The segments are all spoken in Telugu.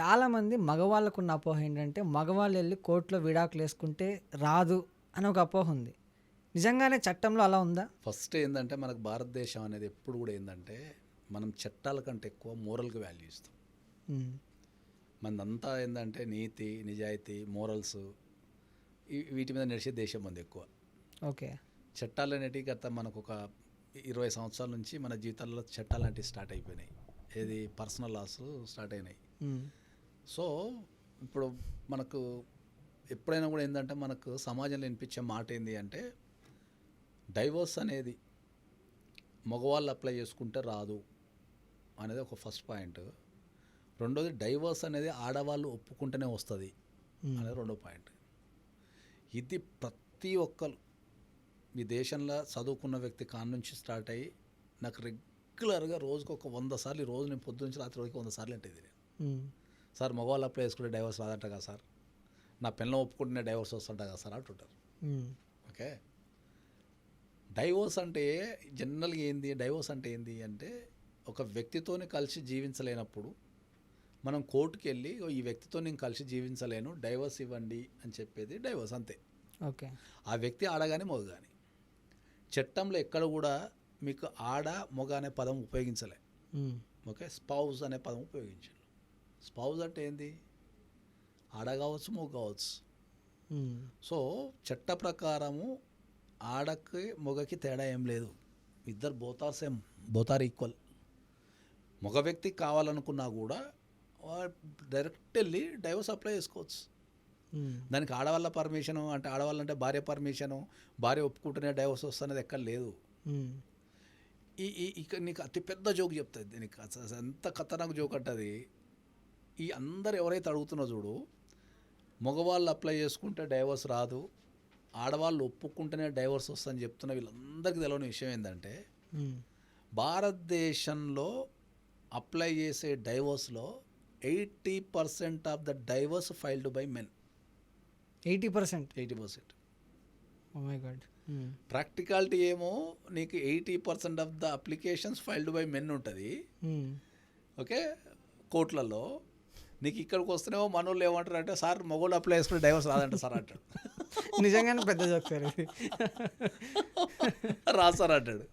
చాలామంది మగవాళ్ళకున్న అపోహ ఏంటంటే మగవాళ్ళు వెళ్ళి కోర్టులో విడాకులు వేసుకుంటే రాదు అని ఒక అపోహ ఉంది. నిజంగానే చట్టంలో అలా ఉందా? ఫస్ట్ ఏంటంటే మనకు భారతదేశం అనేది ఎప్పుడు కూడా ఏంటంటే మనం చట్టాల కంటే ఎక్కువ మోరల్కి వాల్యూ ఇస్తాం. మనదంతా ఏంటంటే నీతి నిజాయితీ మోరల్స్ వీటి మీద నడిచే దేశం మంది ఎక్కువ. ఓకే. చట్టాలు అనేటివి గత మనకు ఒక ఇరవై సంవత్సరాల నుంచి మన జీవితాల్లో చట్టాలు అనేవి స్టార్ట్ అయిపోయినాయి. ఏది పర్సనల్ లాస్ స్టార్ట్ అయినాయి. సో ఇప్పుడు మనకు ఎప్పుడైనా కూడా ఏంటంటే మనకు సమాజంలో వినిపించే మాట ఏంటి అంటే డైవోర్స్ అనేది మగవాళ్ళు అప్లై చేసుకుంటే రాదు అనేది ఒక ఫస్ట్ పాయింట్. రెండోది డైవోర్స్ అనేది ఆడవాళ్ళు ఒప్పుకుంటేనే వస్తుంది అనేది రెండో పాయింట్. ఇది ప్రతి ఒక్కరు ఈ దేశంలో చదువుకున్న వ్యక్తి కాడ నుంచి స్టార్ట్ అయ్యి నాకు రెగ్యులర్గా రోజుకు ఒక వంద సార్లు ఈ రోజు నేను పొద్దు నుంచి రాత్రి వరకు వంద సార్లు అంటే నేను. ఉమ్, సార్ మగవాళ్ళు అప్లై చేసుకుంటే డైవర్స్ రాదంట కదా సార్. నా పిల్లలు ఒప్పుకుంటే డైవర్స్ వస్తుంట కదా సార్ అంటుంటారు. ఓకే? డైవోర్స్ అంటే జనరల్గా ఏంది? డైవోర్స్ అంటే ఏంది అంటే ఒక వ్యక్తితోని కలిసి జీవించలేనప్పుడు మనం కోర్టుకి వెళ్ళి "ఓ, ఈ వ్యక్తితో నేను కలిసి జీవించలేను డైవర్స్ ఇవ్వండి అని చెప్పేది డైవర్స్ అంతే. ఓకే. ఆ వ్యక్తి ఆడ కానీ మగ కానీ చట్టంలో ఎక్కడ కూడా మీకు ఆడ మగ అనే పదం ఉపయోగించలే. ఓకే? స్పౌజ్ అనే పదం ఉపయోగించారు. స్పౌజ్ అంటే ఏంది? ఆడ కావచ్చు మగ కావచ్చు. సో చట్ట ప్రకారము ఆడకి మగకి తేడా ఏం లేదు. ఇద్దరు బోతార్ సేమ్ బోతార్ ఈక్వల్. మగ వ్యక్తికి కావాలనుకున్నా కూడా డైరెక్ట్ వెళ్ళి డైవర్స్ అప్లై చేసుకోవచ్చు. దానికి ఆడవాళ్ళ పర్మిషను అంటే ఆడవాళ్ళంటే భార్య పర్మిషను భార్య ఒప్పుకుంటేనే డైవర్స్ వస్తున్నది ఎక్కడ లేదు. ఈ ఈ ఇక నీకు అతిపెద్ద జోక్ చెప్తుంది. దీనికి అసలు ఎంత ఖతర్నాక్ జోక్ అంటది. ఈ అందరు ఎవరైతే అడుగుతున్నా చూడు మగవాళ్ళు అప్లై చేసుకుంటే డైవర్స్ రాదు ఆడవాళ్ళు ఒప్పుకుంటేనే డైవర్స్ వస్తుందని చెప్తున్న వీళ్ళందరికీ తెలియని విషయం ఏంటంటే భారతదేశంలో అప్లై చేసే డైవర్స్లో eighty percent of the divorce filed by men eighty percent? Eighty percent. God practicality ఏమో నీకు eighty percent of the applications filed by men ఉంటుంది. ఓకే? కోర్టులలో నీకు ఇక్కడికి వస్తేనేమో మనోళ్ళు ఏమంటారు అంటే సార్ మగోళ్ళు అప్లై చేసుకుని డైవర్స్ రాదంట సార్ అంటాడు. నిజంగానే పెద్ద జోక్ సార్ ఇది. అంటాడు.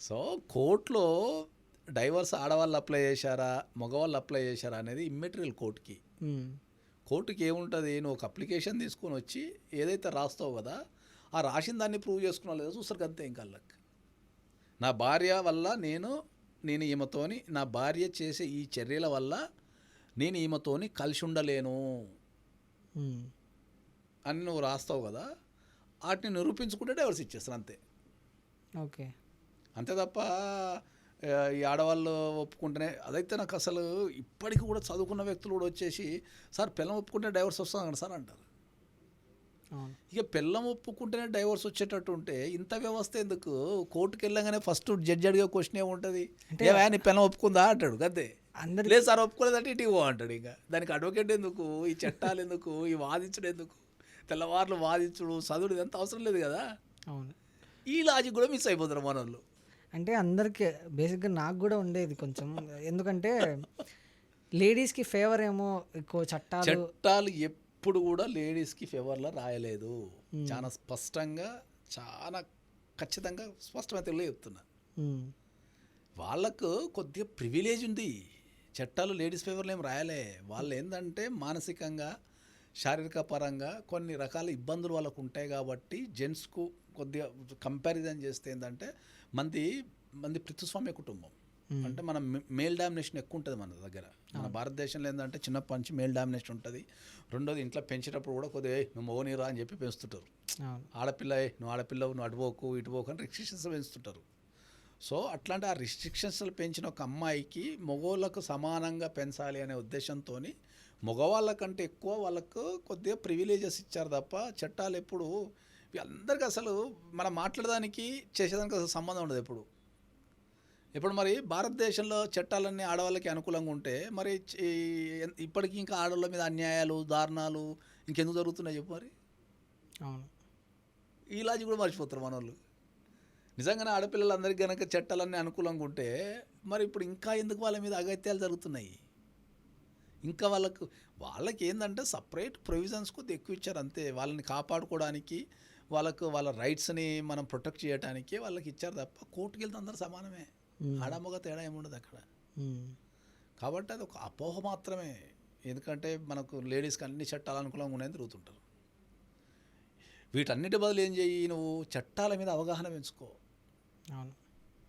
సో కోర్టులో డైవర్స్ ఆడవాళ్ళు అప్లై చేశారా మగవాళ్ళు అప్లై చేశారా అనేది ఇమ్మెటీరియల్ కోర్టుకి. కోర్టుకి ఏముంటుంది? నువ్వు ఒక అప్లికేషన్ తీసుకొని వచ్చి ఏదైతే రాస్తావు కదా ఆ రాసిన దాన్ని ప్రూవ్ చేసుకున్నా లేదో చూస్తారు అంతే ఇంకా నా భార్య వల్ల నేను నేను ఈమెతోని నా భార్య చేసే ఈ చర్యల వల్ల నేను ఈమెతోని కలిసి ఉండలేను అని నువ్వు రాస్తావు కదా వాటిని నిరూపించుకుంటే డైవర్స్ ఇచ్చేస్తారు అంతే. ఓకే. అంతే తప్ప ఈ ఆడవాళ్ళు ఒప్పుకుంటేనే అదైతే నాకు అసలు ఇప్పటికి కూడా చదువుకున్న వ్యక్తులు కూడా వచ్చేసి సార్ పిల్లం ఒప్పుకుంటే డైవర్స్ వస్తుంది సార్? అంటారు. ఇక పిల్లం ఒప్పుకుంటేనే డైవర్స్ వచ్చేటట్టు ఉంటే ఇంత వ్యవస్థ ఎందుకు? కోర్టుకి వెళ్ళగానే ఫస్ట్ జడ్జి అడిగే క్వశ్చన్ ఏముంటుంది? ఏవా నీ పిల్లం ఒప్పుకుందా? అంటాడు గద్దే అందరి లేదు సార్ ఒప్పుకోలేదంటే ఇటు ఇవ్వ అంటాడు ఇంకా. దానికి అడ్వకేట్ ఎందుకు? ఈ చట్టాలు ఎందుకు? ఈ వాదించడం ఎందుకు? తెల్లవార్లు వాదించుడు చదువుడు ఇదంతా అవసరం లేదు కదా. అవును. ఈ లాజిక్ కూడా మిస్ అయిపోతారు మన వాళ్ళు అంటే అందరికి బేసిక్గా నాకు కూడా ఉండేది కొంచెం. ఎందుకంటే లేడీస్కి ఫేవర్ ఏమో ఎక్కువ చట్టాలు. చట్టాలు ఎప్పుడు కూడా లేడీస్కి ఫేవర్లో రాయలేదు. చాలా స్పష్టంగా చాలా ఖచ్చితంగా స్పష్టమైన తెలుగులో చెప్తున్నా వాళ్ళకు కొద్దిగా ప్రివిలేజ్ ఉంది. చట్టాలు లేడీస్ ఫేవర్లో ఏం రాయలే. వాళ్ళు ఏంటంటే మానసికంగా శారీరక పరంగా కొన్ని రకాల ఇబ్బందులు వాళ్ళకు ఉంటాయి కాబట్టి జెంట్స్కు కొద్దిగా కంపారిజన్ చేస్తే ఏంటంటే మంది మంది పితృస్వామ్య కుటుంబం. అంటే మన మేల్ డామినేషన్ ఎక్కువ ఉంటుంది మన దగ్గర. మన భారతదేశంలో ఏంటంటే చిన్నప్పటి నుంచి మేల్ డామినేషన్ ఉంటుంది. రెండోది ఇంట్లో పెంచేటప్పుడు కూడా కొద్దిగా "ఏయ్, నువ్వు మోనీరా అని చెప్పి పెంచుతుంటారు. ఆడపిల్ల "ఏయ్, నువ్వు ఆడపిల్లవు నువ్వు అటుపోకు ఇటుపోకు అని రిస్ట్రిక్షన్స్ పెంచుతుంటారు. సో అట్లాంటి ఆ రిస్ట్రిక్షన్స్ పెంచిన ఒక అమ్మాయికి మగవాళ్ళకు సమానంగా పెంచాలి అనే ఉద్దేశంతో మగవాళ్ళ కంటే ఎక్కువ వాళ్ళకు కొద్దిగా ప్రివిలేజెస్ ఇచ్చారు తప్ప చట్టాలు ఎప్పుడు అందరికీ అసలు మనం మాట్లాడడానికి చేసేదానికి అసలు సంబంధం ఉండదు ఎప్పుడు. ఇప్పుడు మరి భారతదేశంలో చట్టాలన్నీ ఆడవాళ్ళకి అనుకూలంగా ఉంటే మరి ఇప్పటికీ ఇంకా ఆడవాళ్ళ మీద అన్యాయాలు దారుణాలు ఇంకెందుకు జరుగుతున్నాయి చెప్పు మరి? అవును. ఈ లాజిక్ కూడా మర్చిపోతారు మన వాళ్ళు నిజంగానే ఆడపిల్లలందరికీ కనుక చట్టాలన్నీ అనుకూలంగా ఉంటే మరి ఇప్పుడు ఇంకా ఎందుకు వాళ్ళ మీద అగత్యాలు జరుగుతున్నాయి? ఇంకా వాళ్ళకు వాళ్ళకి ఏంటంటే సపరేట్ ప్రొవిజన్స్ కొద్ది ఎక్కువ ఇచ్చారు అంతే. వాళ్ళని కాపాడుకోవడానికి వాళ్ళకు వాళ్ళ రైట్స్ని మనం ప్రొటెక్ట్ చేయడానికి వాళ్ళకి ఇచ్చారు తప్ప కోర్టుకి వెళ్తే అందరూ సమానమే. మ్మ్. ఆడమగ తేడా ఏముండదు అక్కడ. కాబట్టి అది ఒక అపోహ మాత్రమే. ఎందుకంటే మనకు లేడీస్కి అన్ని చట్టాలు అనుకూలంగా ఉన్నాయని తిరుగుతుంటారు. వీటన్నిటి బదులు ఏం చెయ్యి నువ్వు? చట్టాల మీద అవగాహన పెంచుకో. అవును.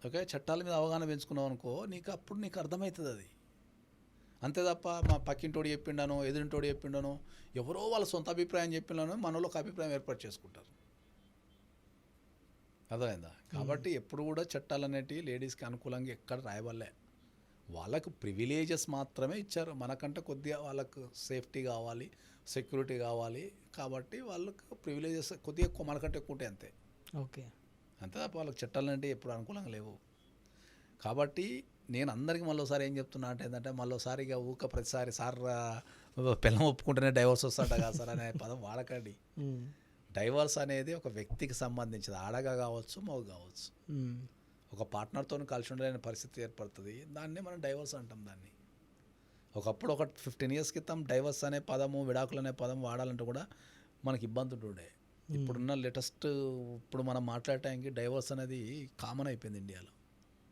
ఓకే చట్టాల మీద అవగాహన పెంచుకున్నావు అనుకో నీకు అప్పుడు నీకు అర్థమవుతుంది అది. అంతే తప్ప మా పక్కింటోడు చెప్పిండానో ఎదురింటోడు చెప్పిండానో ఎవరో వాళ్ళ సొంత అభిప్రాయం చెప్పినానో మనలో ఒక అభిప్రాయం ఏర్పాటు చేసుకుంటారు. అర్థమైందా? కాబట్టి ఎప్పుడు కూడా చట్టాలు అనేటివి లేడీస్కి అనుకూలంగా ఎక్కడ రాయవల్లే వాళ్ళకు ప్రివిలేజెస్ మాత్రమే ఇచ్చారు. మనకంటే కొద్దిగా వాళ్ళకు సేఫ్టీ కావాలి సెక్యూరిటీ కావాలి. కాబట్టి వాళ్ళకు ప్రివిలేజెస్ కొద్దిగా ఎక్కువ మనకంటే ఎక్కువ ఉంటాయి అంతే. ఓకే. అంతే తప్ప వాళ్ళకి చట్టాలు అంటే ఎప్పుడు అనుకూలంగా లేవు. కాబట్టి నేను అందరికీ మళ్ళీసారి ఏం చెప్తున్నా అంటే ఏంటంటే మళ్ళీసారి ఇక ఊక ప్రతిసారి సార్ పిల్లం ఒప్పుకుంటేనే డైవర్స్ వస్తాడ కదా సార్ అనే పదం వాడకండి. డైవర్స్ అనేది ఒక వ్యక్తికి సంబంధించింది ఆడగా కావచ్చు మగ కావచ్చు. ఒక పార్ట్నర్తో కలిసి ఉండలేని పరిస్థితి ఏర్పడుతుంది. దాన్నే మనం డైవర్స్ అంటాం దాన్ని. ఒకప్పుడు ఒక ఫిఫ్టీన్ ఇయర్స్ క్రితం డైవర్స్ అనే పదము విడాకులు అనే పదం వాడాలంటే కూడా మనకి ఇబ్బంది ఉంటుండే ఇప్పుడున్న లేటెస్ట్ ఇప్పుడు మనం మాట్లాడటానికి డైవర్స్ అనేది కామన్ అయిపోయింది ఇండియాలో.